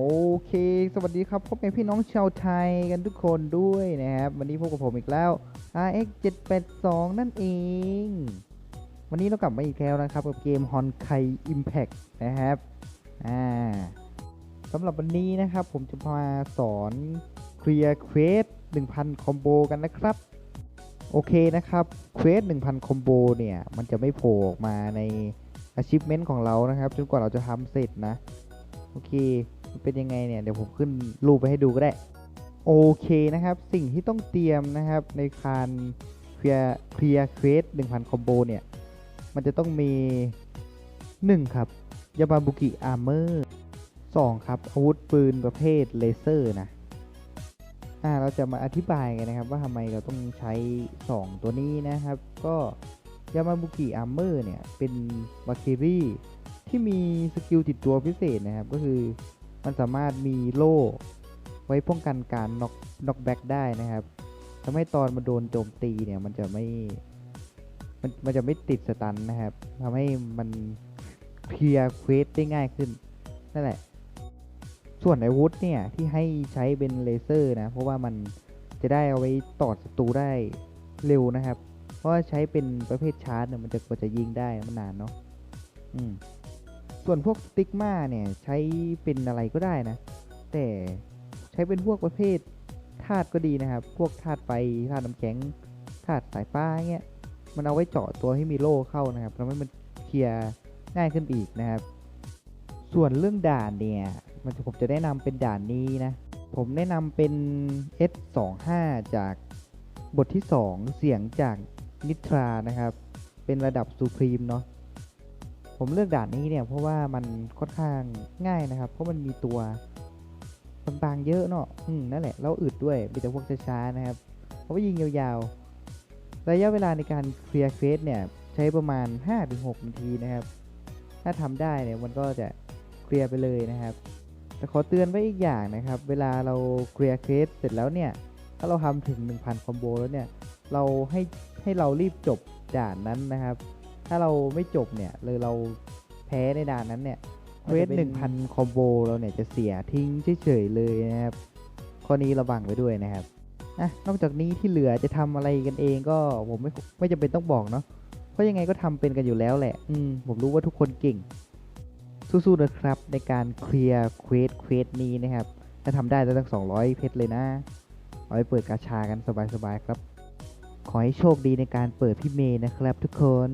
โอเค สวัสดีครับพบกับพี่น้องชาวไทยกันทุกคนด้วยนะครับ วันนี้พบกับผมอีกแล้ว RX 782 นั่นเอง วันนี้เรากลับมาอีกแล้วนะครับ กับเกม h o n k a i Impact นะครับ อ่าสำหรับวันนี้นะครับ ผมจะมาสอนเคลียร์เควส1,000 คอมโบกันนะครับ โอเคนะครับ เควส1,000 คอมโบเนี่ย มันจะไม่โผล่ออกมาใน achievement ของเรานะครับ จนกว่าเราจะทำเสร็จนะ โอเค เป็นยังไงเนี่ยเดี๋ยวผมขึ้นรูปไปให้ดูก็ได้ โอเคนะครับ สิ่งที่ต้องเตรียมนะครับในการเคลียร์เคลียร์เควส1,000คอมโบเนี่ย มันจะต้องมี 1 ครับยามาบุกิอาร์เมอร์2ครับ อาวุธปืนประเภทเลเซอร์นะอ่าเราจะมาอธิบายกันนะครับ ว่าทำไมเราต้องใช้ 2 ตัวนี้นะครับ ก็ยามาบุกิอาร์เมอร์เนี่ย เป็นวาคิรี่ที่มีสกิลติดตัวพิเศษนะครับ ก็คือ มันสามารถมีโล่ไว้ป้องกันการน็อกน็อกแบ็กได้นะครับทำให้ตอนมันโดนโจมตีเนี่ยมันจะไม่มันมันจะไม่ติดสตันนะครับทำให้มันเคลียร์เควสได้ง่ายขึ้นนั่นแหละ ส่วนอาวุธเนี่ยที่ให้ใช้เป็นเลเซอร์นะ เพราะว่ามันจะได้เอาไว้ตอดศัตรูได้เร็วนะครับ เพราะว่าใช้เป็นประเภทชาร์จเนี่ยมันจะกว่าจะยิงได้มันนานเนาะอืม ส่วนพวกสติ๊กมาเนี่ยใช้เป็นอะไรก็ได้นะ แต่ใช้เป็นพวกประเภทธาตุก็ดีนะครับ พวกธาตุไฟธาตุน้ำแข็งธาตุสายฟ้าเงี้ยมันเอาไว้เจาะตัวให้มีโล่เข้านะครับทำให้มันเคลียร์ง่ายขึ้นอีกนะครับ ส่วนเรื่องด่านเนี่ย มันผมจะแนะนำเป็นด่านนี้นะ ผมแนะนำเป็น S25 จากบทที่ 2 เสียงจากนิทรานะครับ เป็นระดับซูพรีมเนาะ ผมเลือกด่านนี้เนี่ยเพราะว่ามันค่อนข้างง่ายนะครับ เพราะมันมีตัวบางๆเยอะเนาะอืมนั่นแหละแล้วอึดด้วยมีแต่พวกช้าๆนะครับเพราะว่ายิงยาวๆ ระยะเวลาในการเคลียร์เควสเนี่ยใช้ประมาณ 5-6 นาทีนะครับ ถ้าทำได้เนี่ยมันก็จะเคลียร์ไปเลยนะครับแต่ขอเตือนไว้อีกอย่างนะครับ เวลาเราเคลียร์เคสเสร็จแล้วเนี่ย ถ้าเราทำถึง 1,000 คอมโบแล้วเนี่ย เราให้ให้เรารีบจบด่านนั้นนะครับ ถ้าเราไม่จบเนี่ยเลยเราแพ้ในด่านนั้นเนี่ยเควสหนึ่งพันคอมโบเราเนี่ยจะเสียทิ้งเฉยๆเลยนะครับข้อนี้ระวังไว้ด้วยนะครับอะนอกจากนี้ที่เหลือจะทำอะไรกันเองก็ผมไม่ไม่จำเป็นต้องบอกเนาะเพราะยังไงก็ทำเป็นกันอยู่แล้วแหละ อืมผมรู้ว่าทุกคนเก่ง สู้ๆนะครับ ในการเคลียร์เควสเควสนี้นะครับ ถ้าทำได้จะตั้ง 200 เพชรเลยนะเอาไปเปิดกาชากันสบายๆครับ ขอให้โชคดีในการเปิดพี่เมย์นะครับทุกคน